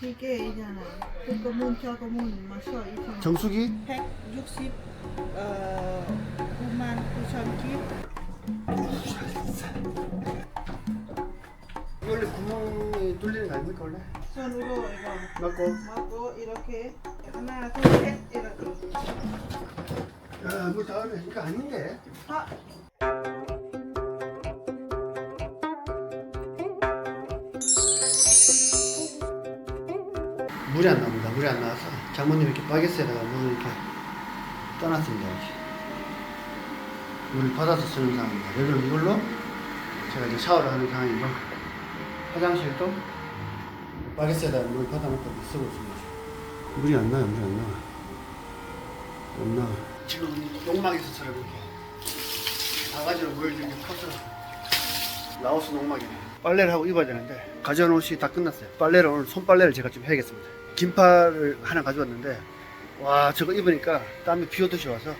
시계이잖아요. 그거 문자고 문 마셔 이천. 정수기? 160 어 9만 9천 키. 원래 구멍이 뚫리는 거 아닙니까 원래? 손으로 이거 맞고 막고 이렇게 하나 둘셋 이렇게. 야물다 얼어 이거 아닌데 아 물이 안 나옵니다 물이 안 나와서 장모님 이렇게 바게스에다가 물을 이렇게 떠났습니다 물을 받아서 쓰는 상황입니다 여기는 이걸로 제가 이제 샤워를 하는 상황이고 화장실도 바게스에다가 물을 받아놓고 쓰고 있습니다 물이 안 나요 물이 안 나와 안 나와 지금 농막에서처럼 이렇게 바가지로 물 이렇게 퍼서 라오스 농막이네. 빨래를 하고 입어야 되는데 가져온 옷이 다 끝났어요. 빨래를 오늘 손빨래를 제가 좀 해야겠습니다. 긴팔을 하나 가져왔는데 와 저거 입으니까 땀이 비오듯이 와서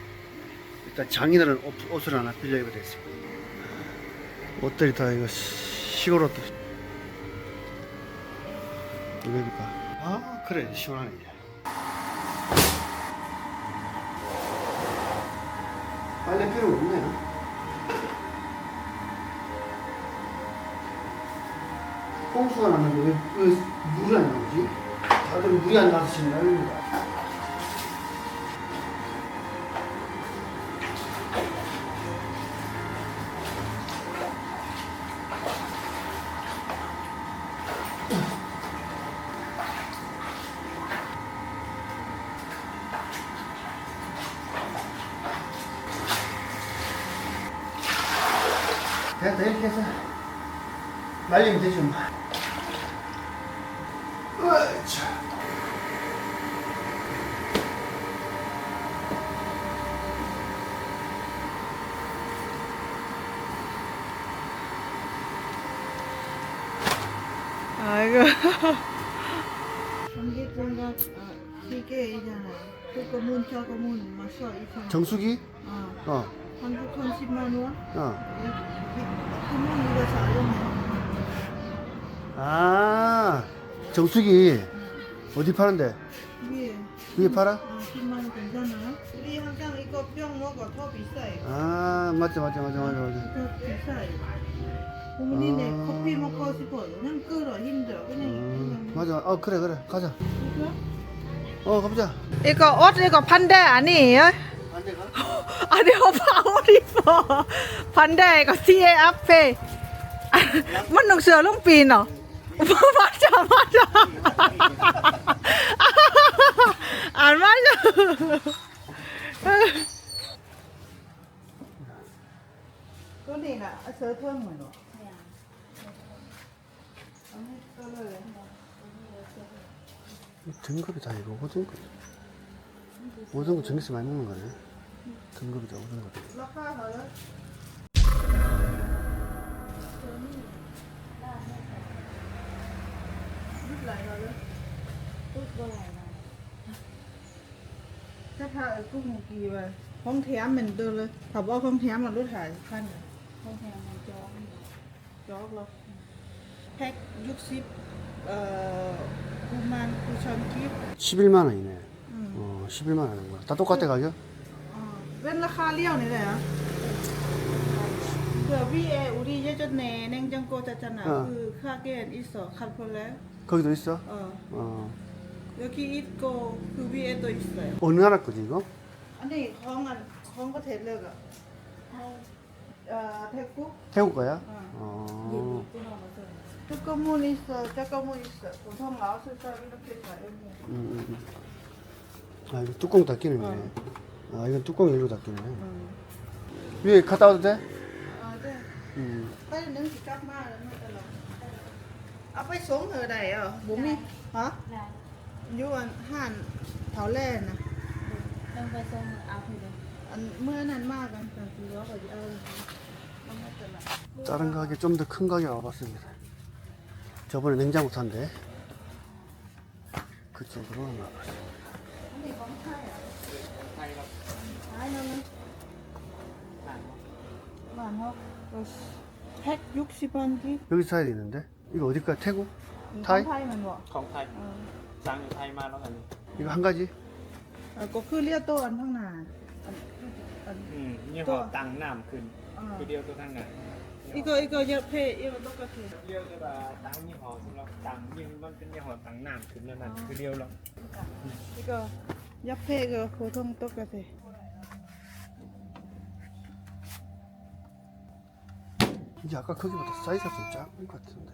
일단 장인어른 옷- 옷을 하나 빌려 입어야 되겠습니다. 옷들이 다 이거 시- 시골 옷들. 이거 입을까? 아 그래 시원하네. 빨래 필요 없네요. 홍수가 났는데 왜, 왜 물이 안 나오지? 다들 물이 안 나와서 지금 난립니다. 됐다 이렇게 해서 말리면 되죠 뭐. 아이고. 전기장갑 아, 시계이잖아요. 그거 문자고 문 마셔 이천. 정수기? 어. 어, 한국 돈 10만 원. 어. 한번 이거 잘렸네. 아, 정수기 어디 파는데? 위에. 위에 팔아? 아, 10만 원 괜찮아요? 우리 항상 이거 병 먹어 더 비싸요. 아, 맞죠, 맞죠, 맞죠, 맞죠, 맞죠. 더 비싸요. 국민의 아. 커피 먹고 싶어요. 그냥 끓어 힘들어. 그냥 음, 그냥. 맞아. 어, 그래, 그래. 가자. 어, 가보자. 이거 옷 이거 반대 아니에요? 안 돼, 가? 아니 오빠 옷 입어 반대 이거 뒤에 앞에 lúc pin à 맞아 맞아 안 맞아 cái này là sữa thơm mà nó 등급이 다 이거 오등급. 오등급 전기세 많이 먹는 거네. 등급이다, 오등급. Nó khác rồi đó Rút lại rồi đó chắc là cũng một kỳ mà không thèm mình đưa lên thảo bao không thèm mà rút hải khăn rồi không thèm mà cho cho luôn 팩 60, 어, 9만 9천 킵. 11만 원이네. 응. 어, 11만 원 하는 거야. 다 똑같아, 가격? 어, ven là kha liêu này này hả? 그 위에 우리 예전에 냉장고 잖아. 어. 그 가게엔 있어. 칼폴레. 거기도 있어? 어. 어. 여기 있고 그 위에도 있어요. 어느 나라 거지, 이거? 아니, 공안 공거 될래가. 아, 태국? 태국 거야? 어. 어. 잠깐만 있어. 잠깐만 있어. 보통 나왔을 때 이렇게 다 있네. 음, 음, 음. 아, 이거 뚜껑 닫기는 네 아, 이건 뚜껑 일로 닫기네. 응. 위에 갔다 와도 돼? À, đây. 음. Là nó tên là. À, phải xuống ở đây à? Bố mi. Hả? Như anh hàn thảo lê nè. ต้องไปส่งเอาไปเลย Anh mưa này maกันแต่คือว่าก็จะเอามันไม่เป็นไร 다른 가게 좀 더 큰 가게 와봤습니다. 저번에 냉장고 산데 그쪽으로 와봤어요. อันนี้ของไทยอ่ะไทยครับไทยนั่นนะบ้านเขาก็แพ็คยุคสิบันที่ 여기 사야 되는데 이거 어딜까 태국? 타이? ไทยมันบอก ของไทย เออ สั่งอยู่ไทยมาแล้วกัน 이거 한 가지? เออก็คือเรียกตัวอันข้างหน้าอันอัน อืมยี่ ตั ห้อ ว ตังน้ำขึ้น อ่า คือเดียวตัวทั้งนั้น อีกก็อีกก็เยอะเพ่อีกก็ต้องกระเท เรียกได้ว่าตังยี่ห้อสำหรับตังยี่มันเป็นยี่ห้อตังน้ำขึ้นนั่นนั่นคือเดียวแล้ว อีกก็ยับเพ่ก็โคทงตกกระเท 이게 아까 거기보다 사이즈가 좀 작은 것 같은데.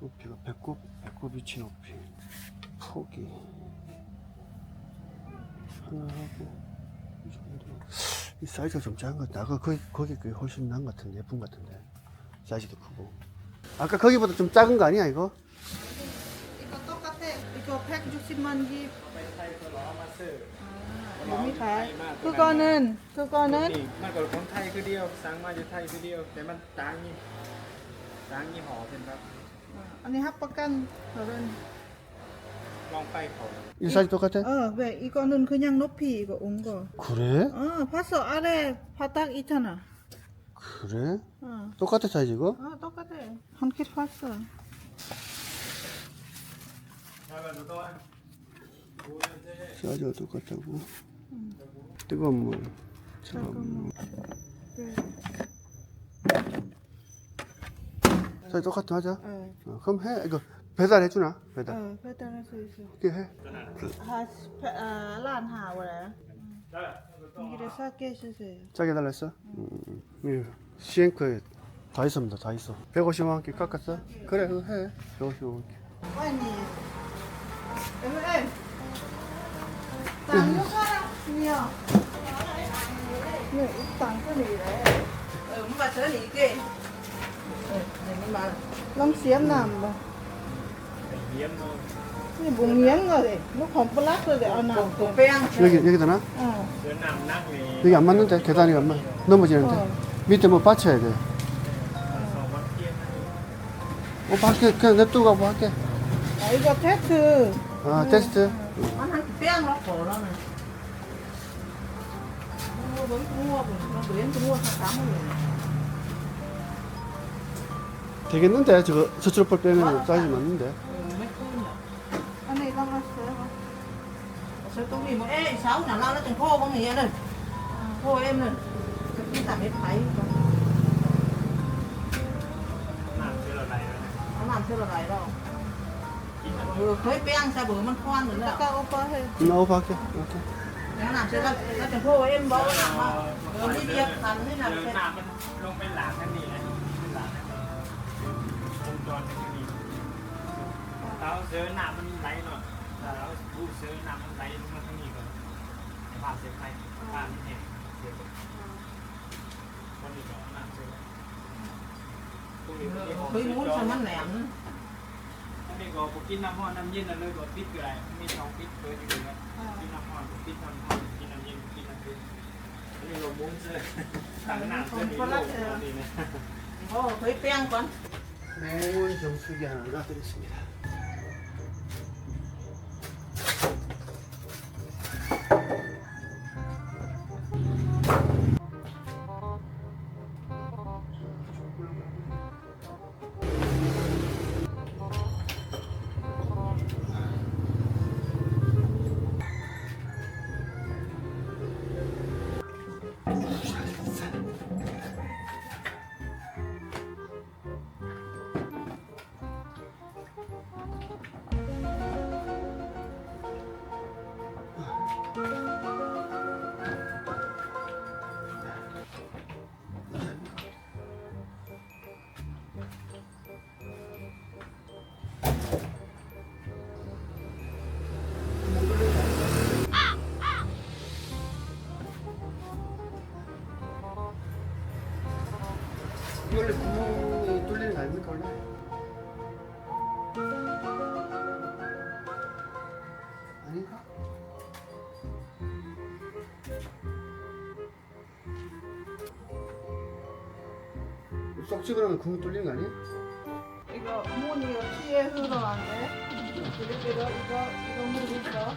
높이가 배꼽, 배꼽 위치 높이 폭이 하나하고 이 정도 이 사이즈가 좀 작은 것 같아 아까 거기, 거기 훨씬 난 것 같은데 예쁜 것 같은데 사이즈도 크고 아까 거기보다 좀 작은 거 아니야 이거? 이거 똑같아 이거 160만 기 그거는 그거는 만 สิมันยี ไปไทยตัวล้อมาซื้อ อ่ามีขายคือก่อนนึนคือก่อนนึน นี่มันก็ของไทยคือเดียวสั่งมาอยู่ไทยคือเดียว แต่มันตังนี่ตังยี่ห้อเป็นครับ อ่าอันนี้ฮับประกันเท่านั้น ลองไปเขา 이 사이즈 똑같아? เออเว้ยอีกก็นึนคือยังนบผีก็องค์ก็ 그래? อ๋อพัสดุอะไรพัตักอีท่าน่ะ 그래? อ่า 똑같아, 사이즈 이거? อ๋อตกกระเทฮันคิดพัสดุ มาแบบตัว 사이즈가 똑같다고. 뜨거운 물. 차가운 물. 저희 똑같은 하자. 네. 어, 그럼 해. 이거 배달해 주나? 배달. 네, 배달할 수 있어. 이렇게 해. 한란 하월에 이를 싸게 해주세요. 짜게 달라 했어? 음. 음. 시행크에 다 있습니다. 다 있어. 150만 원끼 깎았어? 그래, 그거 해. 150만 원끼. 아니, 예. 에이, 땅 사람이야. 네, 땅 끊이래. 어, 엄마 저는 이게 เนี่ยอีกต่างก็หนีเลยเออมันมาเจอหนีเก้เออเดี๋ยวมันมาลองเสียมน้ำบ่ เยี่ยมเลย นี่บุงเงี้ยงเลยลูกของปลักเลยเอาน้ำตัวแป้ง 여기, 여기다 놔? อ่า เดินนำนักเลย 여기 안 맞는데? 계단이 안 맞, 넘어지는데? 어. 밑에 뭐 받쳐야 돼. สองวันเที่ยง 어, 밖에 그냥 냅두고 가고 할게. ไอ้ก็แท้คือ 아, 테스트. มันหันแป้งแล้วขอแล้วนะงัวบนงัวบนเราเลี้ยงงัวสักสามหมื่น 되겠는데? 저거 저출법 빼면 사이즈 맞는데. Sao tôi nghĩ một ê sáu là nó chẳng khô con nghĩa này Khô em này Chúng ta biết thấy Làm chưa là này làm chưa là này đâu Ừ, khối beng sao bữa rồi nữa Cao ok Nó ok ok Nó làm chưa là nó chẳng khô em bố làm mà Đi việc làm thế nào Làm วงจรนั่นนี่เราเสือหน้ำมันไหลหน่อยเราดูเสือหน้ำมันไหลมาทางนี้ก่อนผ่านเสียไปผ่านนี่เสียวันนี้ก็น้ำเสือตรงนี้ยมุ้นใส่มันแหลมอันนี้ก็กินน้ำร้อนน้ำเย็นเลยก็ปิดก็ได้มีช่องปิดเปิดอยู่เลยกินน้ำร้อนปิดน้ำร้อนกินน้ำเย็นกินน้ำเย็นนนี้เรามุ้งเสือต่างหน้ำเสือนี่โลกนี่นะโอ้เคยแป้งก่อน 매운 정수기 하나 놔드렸습니다. 쏙 찍으면 구멍 뚫리는 거 아니야? 이거 문이 피에 흘러가는데 이렇게 이거 이거 이거 물 있어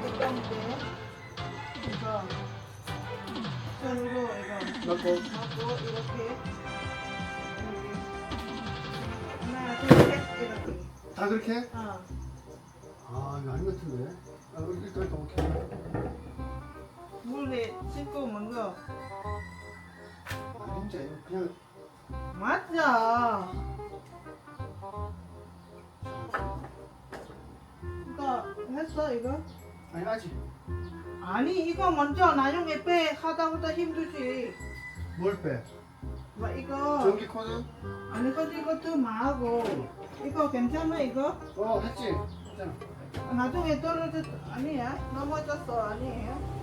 이거 때 이거 햇살로 이거 맞고 하고 이렇게 하나 둘셋 이렇게 다 그렇게? 어. 아 이거 아닌 것 같은데. 아, 일단 일단 오케이. 물에 씻고 먹는 이거 그냥 맞아 이거 했어 이거? 아니 아직 아니 이거 먼저 나중에 빼 하다 보다 힘들지 뭘 빼? 뭐 이거 전기 코드? 아니 이거 이것도 마하고 이거 괜찮아 이거? 어 했지. 했잖아. 나중에 떨어졌 아니야 넘어졌어 아니에요?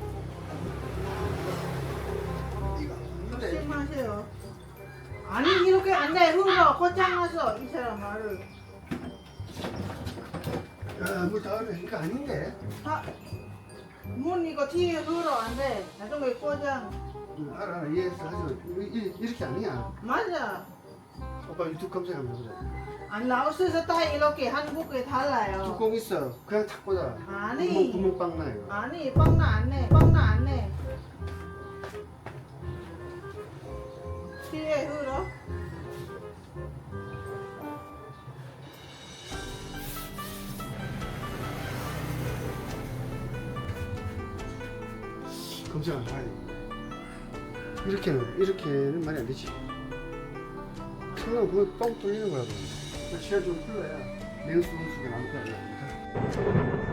안돼 흘러 고장나서 이 사람 말을 야 물 다 흘려 이거 아닌데. 다, 문 이거 뒤에 흘러 안 돼 나중에 고장 응, 알아 알아 이해했어 하지만 이- 이- 이렇게 아니야. 맞아 오빠 유튜브 검색하면 해보자. 아니 라오스에서 다 이렇게 한국에 달라요 뚜껑 있어. 그냥 탁 꽂아. 아니. 구멍 구멍 빵 나 이거. 아니 빵나 안내 빵나 안내 뒤에 흘러 검색하면 봐야 돼. 이렇게는 이렇게는 말이 안 되지. 그냥 그거 뻥 뚫리는 거야. 그럼. 지하 좀 흘러야 냉수 온수가 나올 거 아니야.